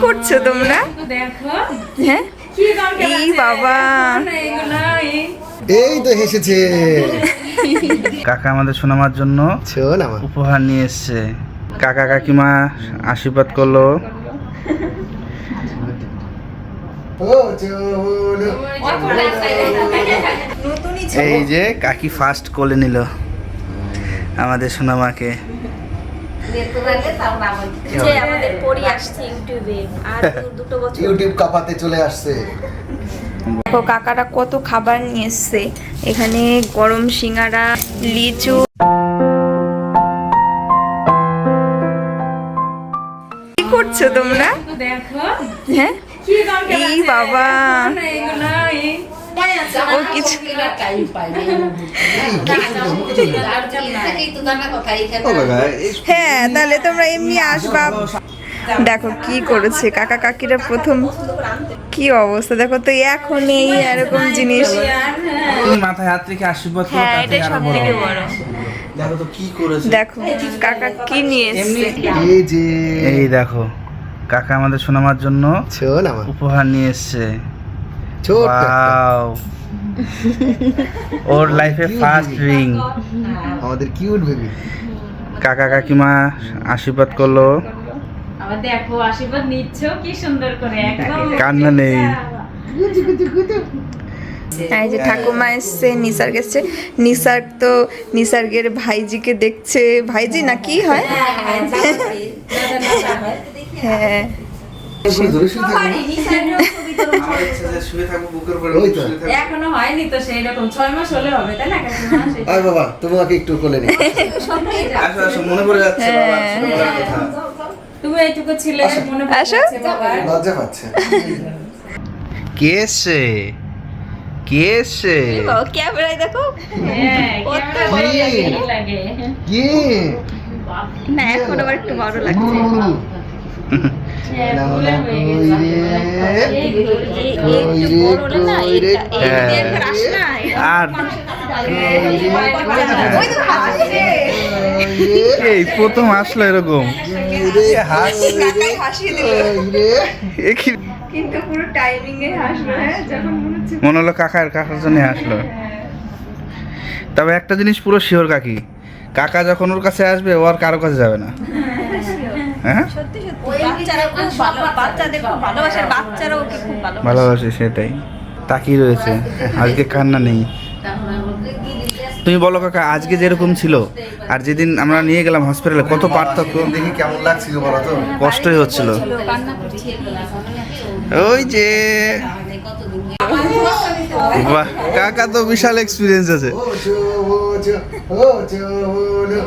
করছ তোমরা? দেখো। হ্যাঁ? এই বাবা। এই- তো হেসেছে। কাকা আমাদের শোনামার জন্য উপহার নিয়ে এসছে। কাকা কাকিমা আশীর্বাদ করল। এই যে কাকি ফার্স্ট কোলে নিল আমাদের সোনামাকে। যে আমাদের পরি আসছে ইউটিউবে আর দুটো বছর। ইউটিউব কাপাতে চলে আসছে। দেখো কাকারা কত খাবার নিয়ে এসছে। এখানে গরম সিঙ্গারা লিচু। কি করছ তোমরা? দেখো। হ্যাঁ? এই বাবা। ও কিছু হ্যাঁ তাহলে তোমরা এমনি আসবা। দেখো কি করেছে। কাকা কাকিরা প্রথম কি অবস্থা? দেখো তো এখন এই এরকম জিনিস। মাথায় হাত রেখে আশীর্বাদ করো হ্যাঁ তাতে আরও বড় দেখো তো কি করেছে। দেখো কাকা কি নিয়ে এমনি এসছে এই যে এই দেখো কাকা আমাদের সোনামার জন্য উপহার নিয়ে এসছে! ওর লাইফে ফার্স্ট রিং আমাদের কিউট বেবি কাকা কাকিমা আশীর্বাদ করল। আবার দেখো আশীর্বাদ নিচ্ছ কি সুন্দর করে একদম। কান্না নেই। এই যে ঠাকুমা এসছে নিসার এসছে। নিসার তো নিসার্গের ভাইজিকে দেখছে। ভাইজি না কি হয়? হ্যাঁ। এখনও হয়নি তো সেই রকম ছয় মাস হলে হবে তাই না আয় বাবা তোমাকে একটু কোলে নি আসো। আসো মনে পড়ে যাচ্ছে হ্যাঁ। তুমি এইটুকু ছিলে মনে আসো। লজ্জা পাচ্ছে। কে এসছে? কে এসছে? ক্যামেরায় দেখো। হ্যাঁ কি? না এখন আবার একটু বড় লাগছে। এই প্রথম আসলো এরকম মনে হলো কাকার কাকার জন্য আসলো তবে একটা জিনিস পুরো শিওর, কাকি। কাকা যখন ওর কাছে আসবে, ও আর কারও কাছে যাবে না। হ্যাঁ? বাচ্চারা খুব ভালো বাচ্চাদের খুব ভালোবাসে আর ওকে খুব ভালো ভালোবাসে সেটাই। তাকিয়ে রয়েছে। আজকে কান্না নেই। তুমি বলো কাকা আজকে যেরকম ছিল আর যেদিন আমরা নিয়ে গেলাম হসপিটালে কত পার্থক্য? দেখি কেমন লাগছিল বলো তো? কষ্টই হচ্ছিল। ওই যে। বাহ। কাকা তো বিশাল এক্সপিরিয়েন্স আছে। ও চো ও চো ও চো লো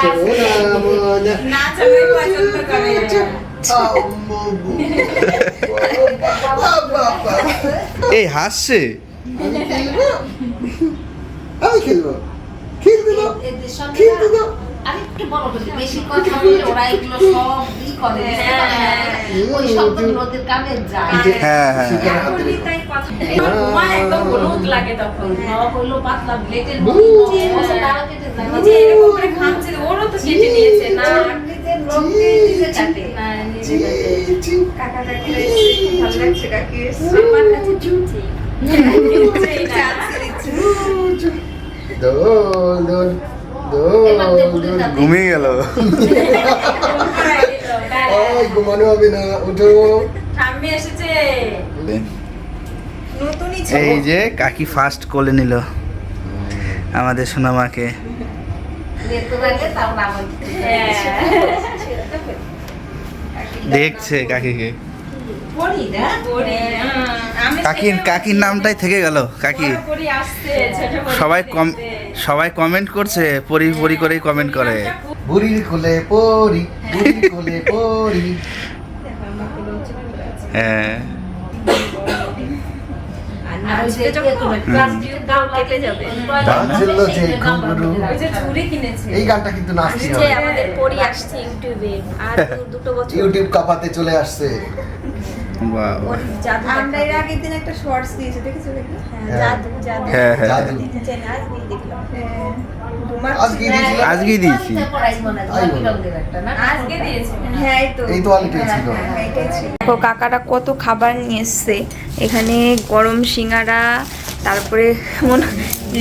সোনা মোনা নাচ আমি পছন্দ করে। আম্মু বাবা বাবা এই হাসছে আমি খেলবো খেলতে দাও খেলতে দাও আরেকটু বড় হলে বেশি কথা বললে ওরা এগুলো সব ই করে ওই শব্দগুলো ওদের কানে যায় হ্যাঁ হ্যাঁ শিকার হাতে এখনই তাই কথা একদম হলুদ লাগে তখন সব পাতলা ব্লেডের মতো তারা কেটে যায় যে এরকম করে ঘামছে ওরও তো কেটে নিয়েছে না নিজের রক্তে নিজে কাটে না, নিজে কাটে। চি, চি। কাকা কাকি ভালো লাগছে কাকি আমার কাছে জুটি জুটি না। দোল দোল দোল দোল ঘুমিয়ে গেল। ঘুমানো হবে না উঠো। এসেছে। এই যে কাকি ফার্স্ট কোলে নিল আমাদের সোনামাকে। আবার দেখছে কাকিকে। হ্যাঁ, আমি কাকির কাকির নামটাই থেকে গেল কাকি। সবাই কম। সবাই কমেন্ট করছে পরি পরি করেই কমেন্ট করে। বুড়ির কোলে পরি বুড়ির কোলে পরি। হ্যাঁ। এই গানটা কিন্তু নাচতে হবে। আমাদের পরি আসছে ইউটিউবে আর দু- দুটো বছর ইউটিউব কাপাতে চলে আসছে। আমরা এর আগের দিন একটা শর্টস দিয়েছি দেখেছ দেখি? জাদু হ্যাঁ হ্যাঁ জাদু। হ্যাঁ। আজকে দিয়েছি। করাই মনে হয় গোলাপি রঙের একটা না আজকে দিয়েছে। হ্যাঁ এই তো। এই তো অনেকটাই ছিল। হ্যাঁ, এটাই ছিল। দেখো কাকাটা কত খাবার নিয়ে এসছে। এখানে গরম সিঙ্গারা তারপরে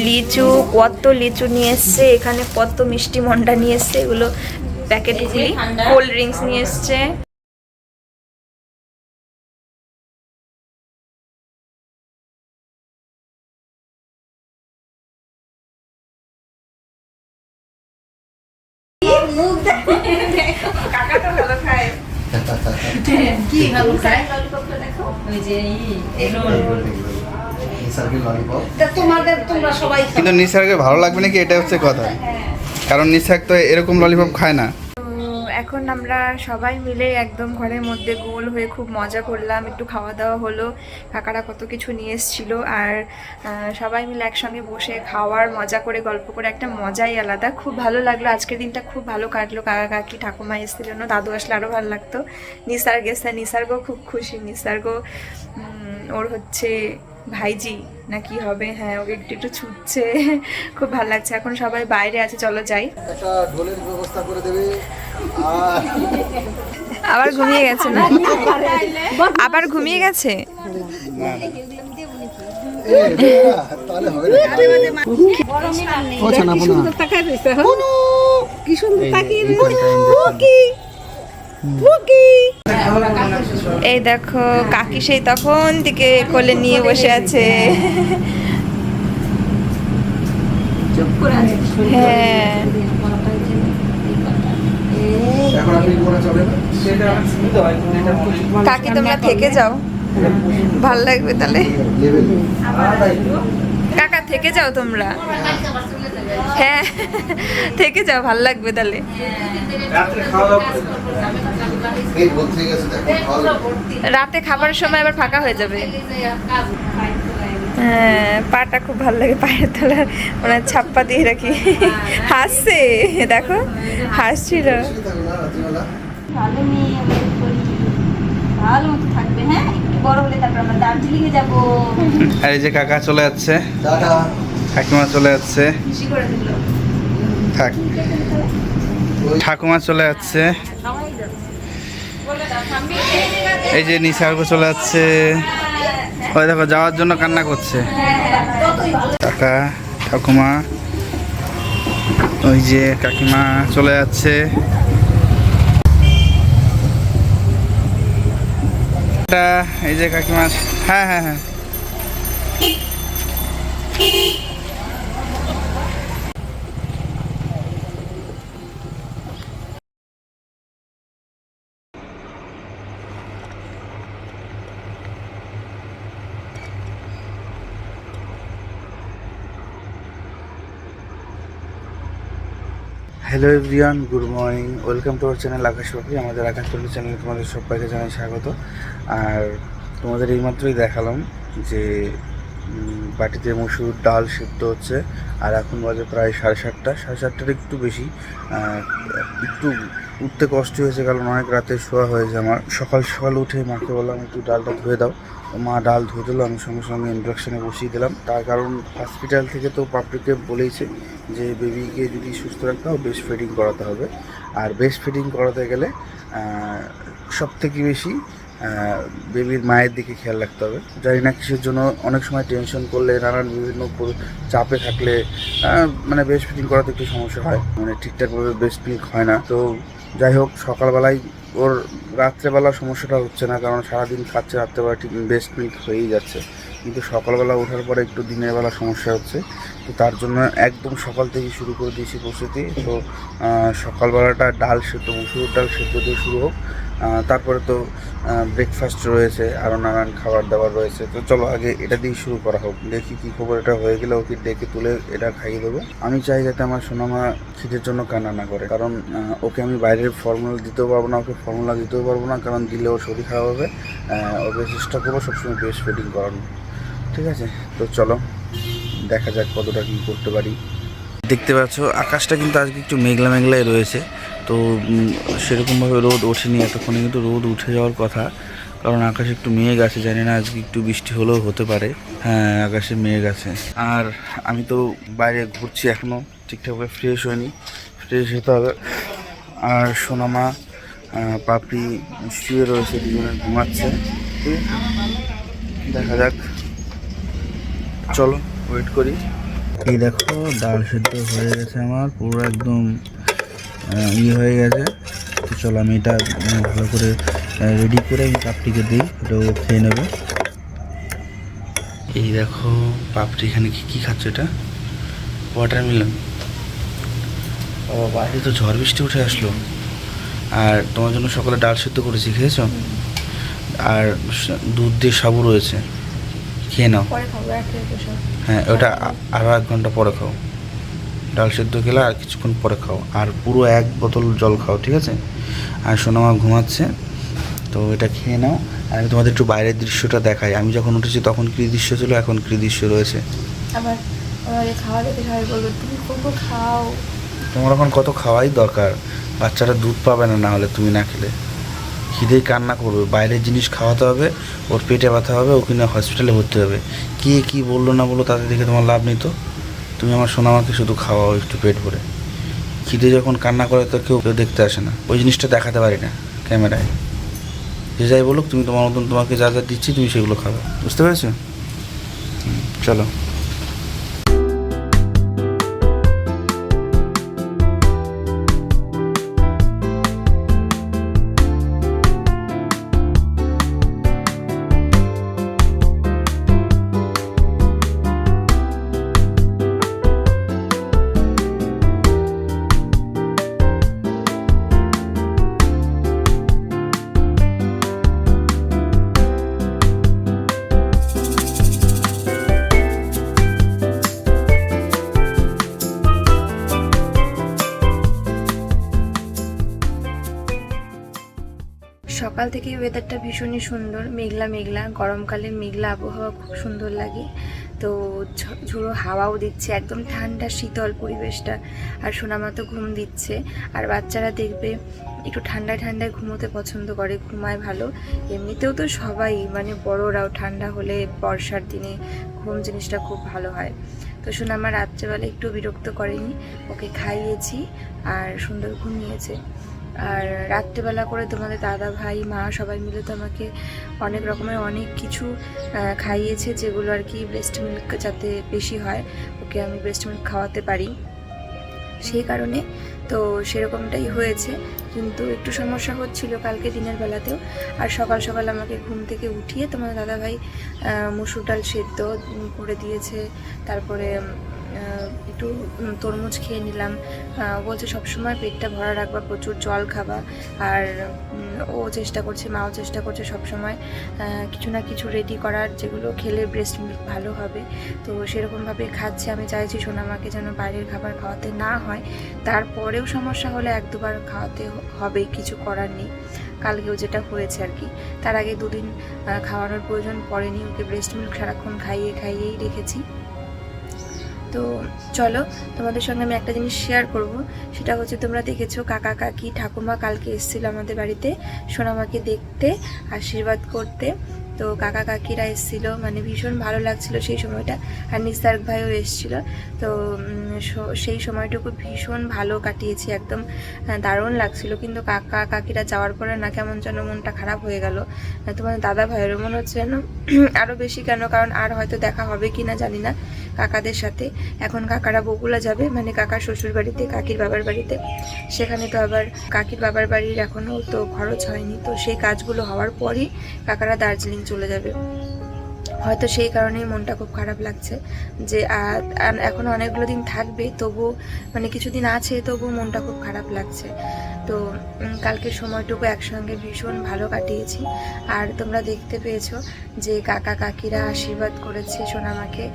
লিচু কত লিচু নিয়ে এসছে। এখানে কত মিষ্টি মন্ডা নিয়ে এসছে। এগুলো প্যাকেটগুলি ঠান্ডা। কোল্ড ড্রিঙ্কস নিয়ে এসছে। ওই যে। কিন্তু নিসারকে ভালো লাগবে নাকি? এটা হচ্ছে কথা। কারণ নিসার তো এরকম ললিপপ খায় না। এখন আমরা সবাই মিলে একদম ঘরের মধ্যে গোল হয়ে খুব মজা করলাম, একটু খাওয়া দাওয়া হলো, কাকারা কত কিছু নিয়ে এসেছিল আর সবাই মিলে একসঙ্গে বসে খাওয়ার, মজা করে গল্প করে একটা মজাই আলাদা। খুব ভালো লাগল, আজকের দিনটা খুব ভালো কাটলো, কাকা কাকি, ঠাকুমা এসেছিল জন্য দাদু আসলে আরও ভালো লাগতো। নিসার গেছে নিসার্গ খুব খুশি নিসার্গ ওর হচ্ছে ভাইজি, না কি হবে হ্যাঁ ওকে একটু একটু ছুটছে, খুব ভালো লাগছে, এখন সবাই বাইরে আছে, চলো যাই। একটা ঢোলের ব্যবস্থা করে দেবে। আবার ঘুমিয়ে গেছে না? আবার ঘুমিয়ে গেছে? পোনা এই দেখো কাকি সেই তখন থেকে কোলে নিয়ে বসে আছে। হ্যাঁ। চলে না। কাকি তোমরা থেকে যাও। ভালো লাগবে তাহলে। কাকা থেকে যাও তোমরা। হ্যাঁ থেকে যাও ভালো লাগবে তাহলে। রাতে খাবারের সময় আবার ফাঁকা হয়ে যাবে। পাটা খুব ভালো লাগে পায়ের তলার ওনার ছাপ্পা দিয়ে রাখি। হাসছে দেখো হাসছিল। হ্যাঁ? একটু বড় হলে তারপর আমরা দার্জিলিং এ যাব। আর এই যে কাকা চলে যাচ্ছে। কাকিমা চলে যাচ্ছে। খুশি করে দিল। থাক। ঠাকুমা চলে যাচ্ছে। এই যে নিসার্গ চলে যাচ্ছে। ওই দেখো, যাওয়ার জন্য কান্না করছে। কাকা, ঠাকুমা, ওই যে কাকিমা চলে যাচ্ছে। এই যে কাকিমা হ্যাঁ হ্যাঁ হ্যাঁ। Hello everyone good morning welcome to our channel Akash Pakhi আমাদের আকাশ পাখি চ্যানেলে তোমাদের সবাইকে জানাই স্বাগত। আর তোমাদের এইমাত্রই দেখালাম যে বাটিতে মসুর ডাল সিদ্ধ হচ্ছে, আর এখন বাজে প্রায় সাড়ে সাতটা। সাড়ে সাতটার একটু বেশি একটু উঠতে কষ্ট হয়েছে, কারণ অনেক রাতে শোয়া হয়েছে আমার। সকাল সকাল উঠে মাকে বললাম, একটু ডালটা ধুয়ে দাও। মা ডাল ধুয়ে দিল, আমি সঙ্গে সঙ্গে ইন্ডাকশানে বসিয়ে দিলাম। তার কারণ হসপিটাল থেকে তো পাবলিককে বলেইছে যে বেবিকে যদি সুস্থ রাখতে হবে বেস্ট ফিডিং করাতে হবে। আর বেস্ট ফিডিং করাতে গেলে সব থেকে বেশি বেবির মায়ের দিকে খেয়াল রাখতে হবে। জানি না কিসের জন্য অনেক সময় টেনশন করলে, নানান বিভিন্ন চাপে থাকলে মানে বেস্ট ফিডিং করাতে একটু সমস্যা হয়। মানে ঠিকঠাকভাবে বেস্ট মিল্ক হয় না। তো যাই হোক, সকালবেলায় ওর রাত্রেবেলা সমস্যাটা হচ্ছে না, কারণ সারাদিন খাচ্ছে, রাত্রেবেলা ঠিক বেস্ট মিল্ক হয়েই যাচ্ছে। কিন্তু সকালবেলা ওঠার পরে একটু দিনের বেলা সমস্যা হচ্ছে। তো তার জন্য একদম সকাল থেকে শুরু করে দিয়েছি প্রস্তুতি। তো সকালবেলাটা ডাল সেদ্ধ মুসুর ডাল সেদ্ধ দিয়ে শুরু হোক। তারপরে তো ব্রেকফাস্ট রয়েছে আরও নানান খাবার দাবার রয়েছে। তো চলো আগে এটা দিয়ে শুরু করা হোক। দেখি কী খবর এটা হয়ে গেলে ওকে ডেকে তুলে এটা খাইয়ে দেবো। আমি চাই যাতে আমার সোনামা খিদের জন্য কান্না না করে। কারণ ওকে আমি বাইরের ফর্মুলা দিতেও পারব না, ওকে ফর্মুলা দিতেও পারব না। কারণ দিলে ওর শরীর খারাপ হবে। ওকে চেষ্টা করব সবসময় বেস্ট ফিডিং করানো ঠিক আছে? তো চলো। দেখা যাক কতটা কী করতে পারি। দেখতে পাচ্ছ, আকাশটা কিন্তু আজকে একটু মেঘলা মেঘলাই রয়েছে। তো সেরকমভাবে রোদ ওঠেনি, এতক্ষণে কিন্তু রোদ উঠে যাওয়ার কথা। কারণ আকাশে একটু মেঘ আছে, জানি না আজকে একটু বৃষ্টি হলেও হতে পারে। হ্যাঁ আকাশে মেঘ আছে। আর আমি তো বাইরে ঘুরছি এখনও ঠিকঠাকভাবে ফ্রেশ হয়নি। ফ্রেশ হতে হবে। আর সোনামা পাপড়ি শুয়ে রয়েছে, দুজনে ঘুমাচ্ছে। দেখা যাক। চলো। ওয়েট করি। এই দেখো ডাল সেদ্ধ হয়ে গেছে আমার পুরো একদম ইয়ে হয়ে গেছে। তো চলো আমি এটা ভালো করে রেডি করে আমি পাপড়িকে দিই এটাও খেয়ে নেবে। এই দেখো পাপড়ি এখানে কি কী খাচ্ছ এটা? ওয়াটারমেলন ও বাইরে তো ঝড় বৃষ্টি উঠে আসলো। আর তোমার জন্য সকালে ডাল সেদ্ধ করেছি খেয়েছো? আর দুধ দিয়ে সাবু রয়েছে। খেয়ে নাও। হ্যাঁ ওটা আরও এক ঘণ্টা পরে খাও। ডাল সেদ্ধ খেলে আর কিছুক্ষণ পরে খাও। আর পুরো এক বোতল জল খাও ঠিক আছে? আর সোনামা ঘুমাচ্ছে তো এটা খেয়ে নাও। আর আমি তোমাদের একটু বাইরের দৃশ্যটা দেখাই। আমি যখন উঠেছি তখন কী দৃশ্য ছিল এখন কী দৃশ্য রয়েছে? আবার খাওয়া দেখে সবাই বলব তুমি খুব খাও। তোমার এখন কত খাওয়াই দরকার? বাচ্চারা দুধ পাবে না না হলে তুমি না খেলে। খিদেই কান্না করবে। বাইরের জিনিস খাওয়াতে হবে, ওর পেটে ব্যথা হবে, ওকে নিয়ে হসপিটালে ভর্তি হবে। কে কী বলল না বলল তাদের দেখে তোমার লাভ নেই তো। তুমি আমার সোনামাকে শুধু খাওয়াও একটু পেট ভরে। খিদে যখন কান্না করে তো কেউ কেউ দেখতে আসে না। ওই জিনিসটা দেখাতে পারি না ক্যামেরায়। যে যাই বলুক, তুমি তোমার মতন তোমাকে যা যা দিচ্ছি তুমি সেগুলো খাবে। বুঝতে পেরেছ? চলো। সকাল থেকে ওয়েদারটা ভীষণই সুন্দর। মেঘলা মেঘলা। গরমকালে মেঘলা আবহাওয়া খুব সুন্দর লাগে। তো ঝোড়ো হাওয়াও দিচ্ছে। একদম ঠান্ডা, শীতল পরিবেশটা। আর সোনামা তো ঘুম দিচ্ছে। আর বাচ্চারা দেখবে একটু ঠান্ডায় ঠান্ডায় ঘুমোতে পছন্দ করে। ঘুমায় ভালো। এমনিতেও তো সবাই মানে বড়রাও ঠান্ডা হলে বর্ষার দিনে ঘুম জিনিসটা খুব ভালো হয়। তো সোনামা রাত্রেবেলা একটু বিরক্ত করেনি। ওকে খাইয়েছি আর সুন্দর ঘুমিয়েছে। আর রাত্রেবেলা করে তোমাদের দাদা ভাই, মা সবাই মিলে তো আমাকে অনেক রকমের অনেক কিছু খাইয়েছে যেগুলো আর কি ব্রেস্ট মিল্ক যাতে বেশি হয়, ওকে আমি ব্রেস্ট মিল্ক খাওয়াতে পারি। সেই কারণে তো সেরকমটাই হয়েছে, কিন্তু একটু সমস্যা হচ্ছিল কালকে দিনের বেলাতেও। আর সকাল সকাল আমাকে ঘুম থেকে উঠিয়ে তোমার দাদাভাই মুসুর ডাল সেদ্ধ করে দিয়েছে, তারপরে একটু তরমুজ খেয়ে নিলাম। বলছে, সবসময় পেটটা ভরা রাখবা, প্রচুর জল খাবা। আর ও চেষ্টা করছে, মাও চেষ্টা করছে সবসময় কিছু না কিছু রেডি করার, যেগুলো খেলে ব্রেস্ট মিল্ক ভালো হবে। তো সেরকমভাবে খাচ্ছে। আমি চাইছি সোনামাকে যেন বাইরের খাবার খাওয়াতে না হয়। তারপরেও সমস্যা হলে এক দুবার খাওয়াতে হবে, কিছু করার নেই। কালকেও যেটা হয়েছে আর কি। তার আগে দুদিন খাওয়ানোর প্রয়োজন পড়েনি। ওকে ব্রেস্ট মিল্ক সারাক্ষণ খাইয়ে, খাইয়েই রেখেছি। তো চলো, তোমাদের সঙ্গে আমি একটা জিনিস শেয়ার করব। সেটা হচ্ছে তোমরা দেখেছ, কাকা, কাকি, ঠাকুমা কালকে এসেছিল আমাদের বাড়িতে সোনামাকে দেখতে, আশীর্বাদ করতে। তো কাকা, কাকিরা এসেছিল মানে ভীষণ ভালো লাগছিল সেই সময়টা। আর নিস্তার্ক ভাইও এসেছিল। তো সেই সময়টুকু ভীষণ ভালো কাটিয়েছি, একদম দারুণ লাগছিল। কিন্তু কাকা, কাকিরা যাওয়ার পরে না কেমন যেন মনটা খারাপ হয়ে গেল। তোমার দাদা ভাইয়েরও মনে হচ্ছে যেন আরও বেশি কেন? কারণ আর হয়তো দেখা হবে কি না জানি না। কাকাদের সাথে। এখন কাকারা বগুলা যাবে মানে কাকার শ্বশুর বাড়িতে, কাকির বাবার বাড়িতে। সেখানে তো আবার কাকির বাবার বাড়ির এখনও তো খরচ হয়নি। তো সেই কাজগুলো হওয়ার পরই কাকারা দার্জিলিং চলে যাবে। হয়তো সেই কারণেই মনটা খুব খারাপ লাগছে যে, আ- অনেকগুলো দিন থাকবে, তবু মানে কিছুদিন আছে, তবু মনটা খুব খারাপ লাগছে। তো কালকের সময়টুকু একসঙ্গে ভীষণ ভালো কাটিয়েছি। আর তোমরা দেখতে পেয়েছ যে, কাকা কাকিরা আশীর্বাদ করেছে সোনামাকে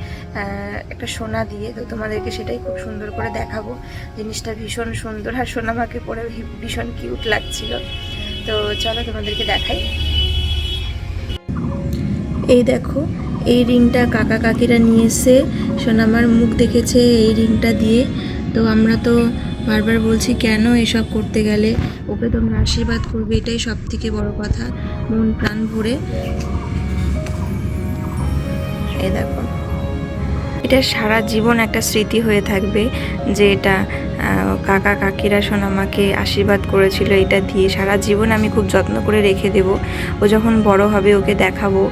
একটা সোনা দিয়ে। তো তোমাদেরকে সেটাই খুব সুন্দর করে দেখাবো। জিনিসটা ভীষণ সুন্দর আর সোনামাকে পরে ভীষণ কিউট লাগছিল। তো চলো তোমাদেরকে দেখাই। এই দেখো, এই রিংটা কাকা কাকিরা নিয়ে এসে সোনামার মুখ দেখেছে এই রিংটা দিয়ে। তো আমরা তো বারবার বলছি, কেন এসব করতে গেলে? ওকে তোমরা আশীর্বাদ করবে, এটাই সব থেকে বড় কথা। মন প্রাণ ভরে। এই দেখো। এটা সারা জীবন একটা স্মৃতি হয়ে থাকবে যে এটা কাকা কাকিরা শোন আমাকে আশীর্বাদ করেছিল, এটা দিয়ে। সারা জীবন আমি খুব যত্ন করে রেখে দেব। ও যখন বড় হবে, ওকে দেখাবো।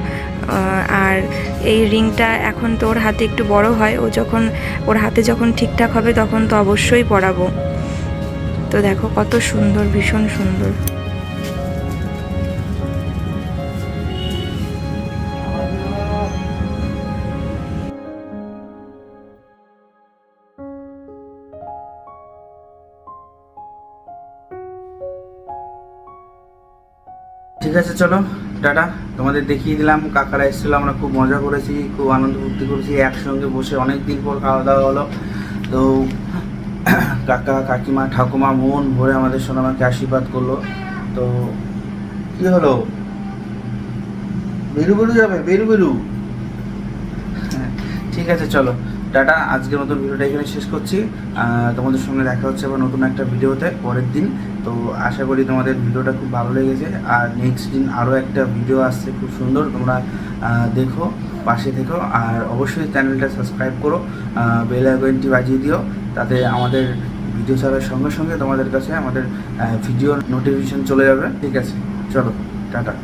আর এই রিংটা এখন তো ওর হাতে একটু বড় হয়। ও যখন, ওর হাতে যখন ঠিকঠাক হবে তখন তো অবশ্যই পরাবো। তো দেখো কত সুন্দর, ভীষণ সুন্দর। ঠিক আছে, চলো। টাটা। তোমাদের দেখিয়ে দিলাম কাকারা এসেছিল আমরা খুব মজা করেছি খুব আনন্দ ফুর্তি করেছি একসঙ্গে বসে অনেক দিন পর খাওয়া দাওয়া হলো। তো কাকা কাকিমা ঠাকুমা মন ভরে আমাদের সঙ্গে আমাকে আশীর্বাদ করল। তো কি হলো? বেরু বেরু যাবে বেরু বেরু। হ্যাঁ, ঠিক আছে চলো। টাটা আজকের মতো ভিডিওটা এখানে শেষ করছি। তোমাদের সঙ্গে দেখা হচ্ছে আবার নতুন একটা ভিডিওতে পরের দিন। তো আশা করি তোমাদের ভিডিওটা খুব ভালো লেগেছে। আর নেক্সট দিন আরও একটা ভিডিও আসছে খুব সুন্দর, তোমরা দেখো, পাশে থেকো। আর অবশ্যই চ্যানেলটা সাবস্ক্রাইব করো বেল আইকনটি বাজিয়ে দিও, তাতে আমাদের ভিডিও ছাড়ার সঙ্গে সঙ্গে তোমাদের কাছে আমাদের ভিডিও নোটিফিকেশন চলে যাবে। ঠিক আছে, চলো, টাটা।